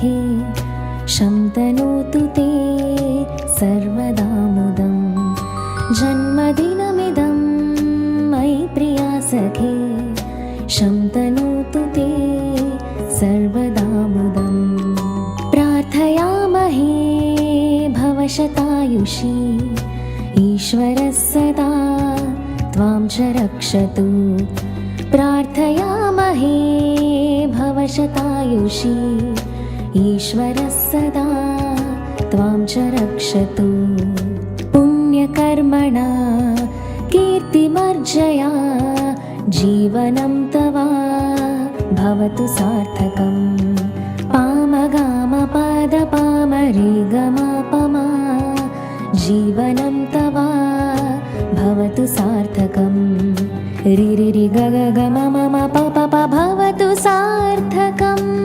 सखे शन्तनोतु ते सर्वदा मुदं। जन्मदिनमिदं मयि प्रिया सखे। शन्तनोतु ते सर्वदा मुदम् प्रार्थयामहे भवशतायुषी। ईश्वरः सदा त्वां च रक्षतु। प्रार्थयामहे भवशतायुषी ईश्वरः सदा त्वां च रक्षतु। पुण्यकर्मणा कीर्तिमर्जया जीवनं तव। भवतु सार्थकम् पामगामपदपामरिगमपमा जीवनं तव। भवतु सार्थकम् रिरिरि गग गम मम प प प भवतु सार्थकम्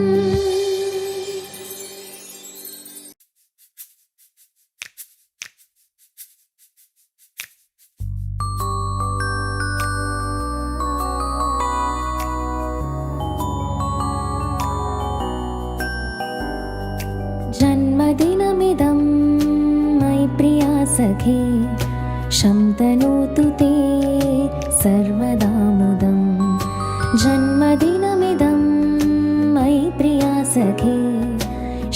सखे शन्तनोतु ते सर्वदा मुदं जन्मदिनमिदं मयि प्रिया सखे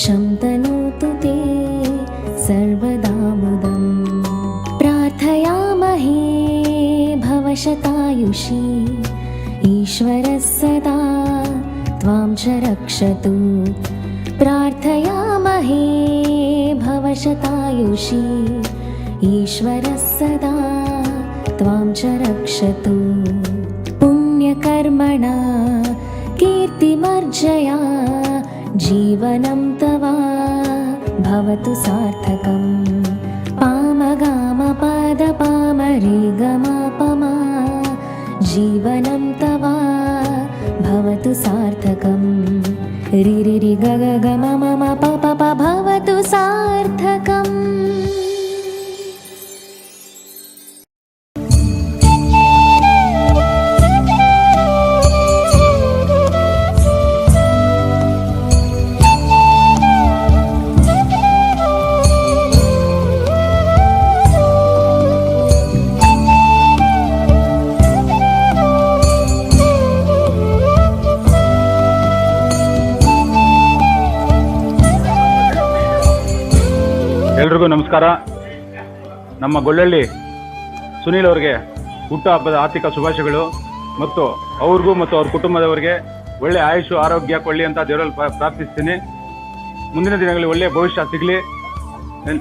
शन्तनोतु ते सर्वदा मुदम् प्रार्थयामहे भवशतायुषी ईश्वरः सदा त्वां च रक्षतु। प्रार्थयामहे भवशतायुषी ईश्वरः सदा त्वां च रक्षतु। पुण्यकर्मणा कीर्तिमर्जया जीवनं तव भवतु सार्थकम्। पामगामपदपामरिगमपमा जीवनं तव भवतु सार्थकम्। रिरिरि गग गम मम भवतु सार्थकम् ಎಲ್ರಿಗೂ ನಮಸ್ಕಾರ. ನಮ್ಮ ಗೊಳ್ಳಳ್ಳಿ ಸುನೀಲ್ ಅವರಿಗೆ ಹುಟ್ಟುಹಬ್ಬದ ಆರ್ಥಿಕ ಶುಭಾಶಯಗಳು ಮತ್ತು ಅವ್ರಿಗೂ ಮತ್ತು ಅವ್ರ ಕುಟುಂಬದವರಿಗೆ ಒಳ್ಳೆ ಆಯುಷು, ಆರೋಗ್ಯ ಕೊಳ್ಳಿ ಅಂತ ದೇವರಲ್ಲಿ ಪ್ರಾರ್ಥಿಸ್ತೀನಿ. ಮುಂದಿನ ದಿನಗಳಲ್ಲಿ ಒಳ್ಳೆಯ ಭವಿಷ್ಯ ಸಿಗಲಿ.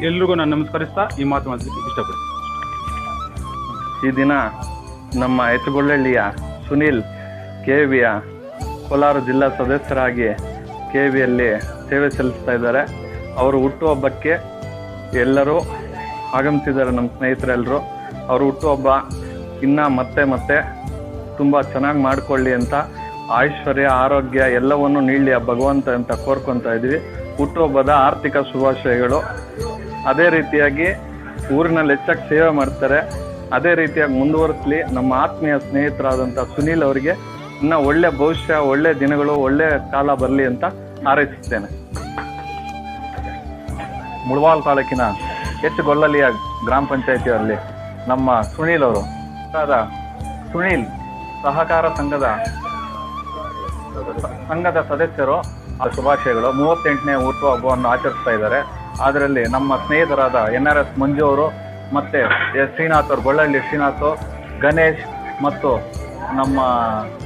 ಎಲ್ರಿಗೂ ನಾನು ನಮಸ್ಕರಿಸ್ತಾ ಈ ಮಾತು ಮಾತಕ್ಕೆ ಇಷ್ಟಪಡ್ತೀನಿ. ಈ ದಿನ ನಮ್ಮ ಎಚ್ಚುಗೊಳ್ಳಳ್ಳಿಯ ಸುನೀಲ್ ಕೆ ವಿಯ ಕೋಲಾರ ಜಿಲ್ಲಾ ಸದಸ್ಯರಾಗಿ ಕೆ ವಿಯಲ್ಲಿ ಸೇವೆ ಸಲ್ಲಿಸ್ತಾ ಇದ್ದಾರೆ. ಅವರು ಹುಟ್ಟುಹಬ್ಬಕ್ಕೆ ಎಲ್ಲರೂ ಆಗಮಿಸಿದ್ದಾರೆ ನಮ್ಮ ಸ್ನೇಹಿತರೆಲ್ಲರೂ ಅವರು ಹುಟ್ಟುಹಬ್ಬ ಇನ್ನೂ ಮತ್ತೆ ಮತ್ತೆ ತುಂಬ ಚೆನ್ನಾಗಿ ಮಾಡಿಕೊಳ್ಳಿ ಅಂತ ಐಶ್ವರ್ಯ, ಆರೋಗ್ಯ ಎಲ್ಲವನ್ನು ನೀಡಲಿ ಆ ಭಗವಂತ ಅಂತ ಕೋರ್ಕೊತಾ ಇದ್ವಿ. ಹುಟ್ಟುಹಬ್ಬದ ಆರ್ಥಿಕ ಶುಭಾಶಯಗಳು. ಅದೇ ರೀತಿಯಾಗಿ ಊರಿನಲ್ಲಿ ಹೆಚ್ಚಾಗಿ ಸೇವೆ ಮಾಡ್ತಾರೆ. ಅದೇ ರೀತಿಯಾಗಿ ಮುಂದುವರಿಸಲಿ ನಮ್ಮ ಆತ್ಮೀಯ ಸ್ನೇಹಿತರಾದಂಥ ಸುನೀಲ್ ಅವರಿಗೆ ಇನ್ನೂ ಒಳ್ಳೆ ಭವಿಷ್ಯ, ಒಳ್ಳೆ ದಿನಗಳು, ಒಳ್ಳೆ ಕಾಲ ಬರಲಿ ಅಂತ ಹಾರೈಸುತ್ತೇನೆ. ಮುಳವಾಲ್ ತಾಲೂಕಿನ ಎಚ್ ಗೊಲ್ಲಲಿಯ ಗ್ರಾಮ ಪಂಚಾಯಿತಿಯಲ್ಲಿ ನಮ್ಮ ಸುನೀಲ್ ಅವರು ಸುನೀಲ್ ಸಹಕಾರ ಸಂಘದ ಸಂಘದ ಸದಸ್ಯರು ಶುಭಾಶಯಗಳು. ಮೂವತ್ತೆಂಟನೇ ಹುಟ್ಟುಹಬ್ಬವನ್ನು ಆಚರಿಸ್ತಾ ಇದ್ದಾರೆ. ಅದರಲ್ಲಿ ನಮ್ಮ ಸ್ನೇಹಿತರಾದ ಎನ್ ಆರ್ ಎಸ್ ಮಂಜು ಅವರು ಮತ್ತೆ ಎಸ್ ಶ್ರೀನಾಥ್ ಅವರು ಗೊಳ್ಳಹಳ್ಳಿ ಶ್ರೀನಾಥ್ ಗಣೇಶ್ ಮತ್ತು ನಮ್ಮ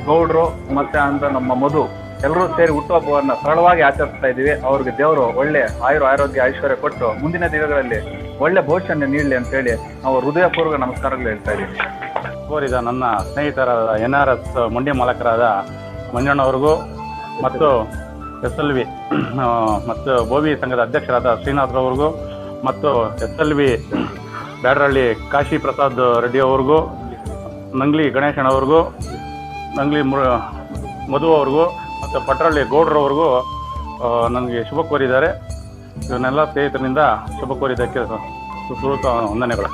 ಗೌಡ್ರು ಮತ್ತೆ ಅಂತ ನಮ್ಮ ಮಧು ಎಲ್ಲರೂ ಸೇರಿ ಹುಟ್ಟುಹಬ್ಬವನ್ನ ಸರಳವಾಗಿ ಆಚರಿಸ್ತಾ ಇದ್ದೀವಿ. ಅವ್ರಿಗೆ ದೇವರು ಒಳ್ಳೆ ಆಯುರ ಆರೋಗ್ಯ, ಐಶ್ವರ್ಯ ಕೊಟ್ಟು ಮುಂದಿನ ದಿನಗಳಲ್ಲಿ ಒಳ್ಳೆ ಭವಿಷ್ಯನ ನೀಡಲಿ ಅಂತ ಹೇಳಿ ನಾವು ಹೃದಯಪೂರ್ವಕ ನಮಸ್ಕಾರಗಳು ಹೇಳ್ತಾ ಇದ್ದೀವಿ. ಕೋರಿದ ನನ್ನ ಸ್ನೇಹಿತರಾದ ಎನ್ ಆರ್ ಎಸ್ ಮಂಡ್ಯ ಮಾಲಕರಾದ ಮಂಜಣ್ಣವ್ರಿಗೂ ಮತ್ತು ಎಸ್ ಎಲ್ ವಿ ಮತ್ತು ಬೋವಿ ಸಂಘದ ಅಧ್ಯಕ್ಷರಾದ ಶ್ರೀನಾಥ್ರವ್ರಿಗೂ ಮತ್ತು S L V Byadrahalli Kashi Prasad Reddy ಅವ್ರಿಗೂ, ನಂಗ್ಲಿ ಗಣೇಶಣ್ಣವ್ರಿಗೂ ನಂಗ್ಲಿ ಮಧು ಅವ್ರಿಗೂ ಮತ್ತು ಪಟ್ರಳ್ಳಿ ಗೌಡ್ರವರೆಗೂ ನನಗೆ ಶುಭ ಕೋರಿದ್ದಾರೆ. ಇವನ್ನೆಲ್ಲ ಸ್ನೇಹಿತರಿಂದ ಶುಭ ಕೋರಿದ್ದಕ್ಕೆ ಸುಸೂತ ವಂದನೆಗಳು.